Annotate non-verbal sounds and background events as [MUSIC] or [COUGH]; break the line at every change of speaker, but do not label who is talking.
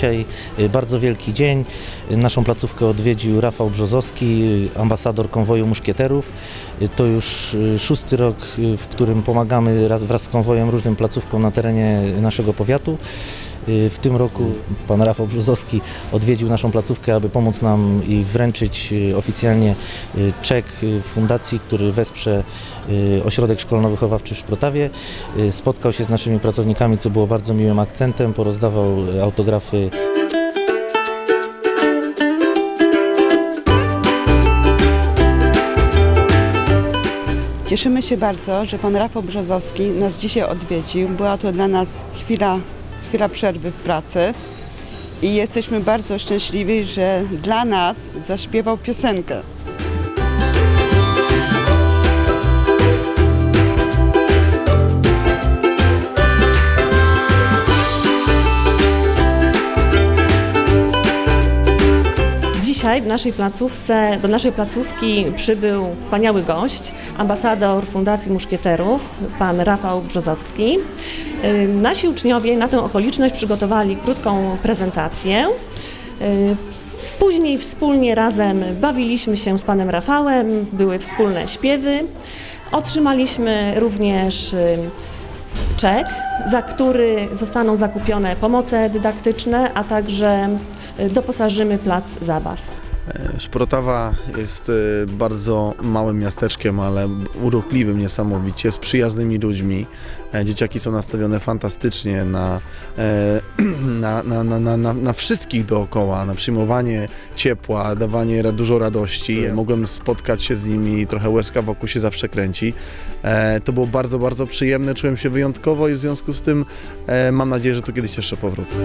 dzisiaj y, bardzo wielki dzień. Naszą placówkę odwiedził Rafał Brzozowski, y, ambasador konwoju muszkieterów. Y, To już szósty rok, w którym pomagamy raz, wraz z konwojem różnym placówkom na terenie naszego powiatu. Y, W tym roku pan Rafał Brzozowski odwiedził naszą placówkę, aby pomóc nam i wręczyć y, oficjalnie y, czek fundacji, który wesprze ośrodek szkolno-wychowawczy w Szprotawie. Spotkał się z naszymi pracownikami, co było bardzo miłym akcentem, porozdawał autografy
Cieszymy się bardzo, że pan Rafał Brzozowski nas dzisiaj odwiedził. Była to dla nas chwila, chwila przerwy w pracy i jesteśmy bardzo szczęśliwi, że dla nas zaśpiewał piosenkę.
Dzisiaj w naszej placówce, do naszej placówki przybył wspaniały gość, ambasador Fundacji Muszkieterów, pan Rafał Brzozowski. Nasi uczniowie na tę okoliczność przygotowali krótką prezentację. Później wspólnie razem bawiliśmy się z panem Rafałem, były wspólne śpiewy. Otrzymaliśmy również czek, za który zostaną zakupione pomoce dydaktyczne, a także doposażymy plac zabaw.
Szprotawa jest e, bardzo małym miasteczkiem, ale urokliwym niesamowicie, z przyjaznymi ludźmi. E, Dzieciaki są nastawione fantastycznie na, e, [CLEARS THROAT] na, na, na, na, na, na wszystkich dookoła, na przyjmowanie ciepła, dawanie dużo radości. Mogłem spotkać się z nimi, trochę łezka wokół się zawsze kręci. E, To było bardzo, bardzo przyjemne, czułem się wyjątkowo i w związku z tym mam nadzieję, że tu kiedyś jeszcze powrócę.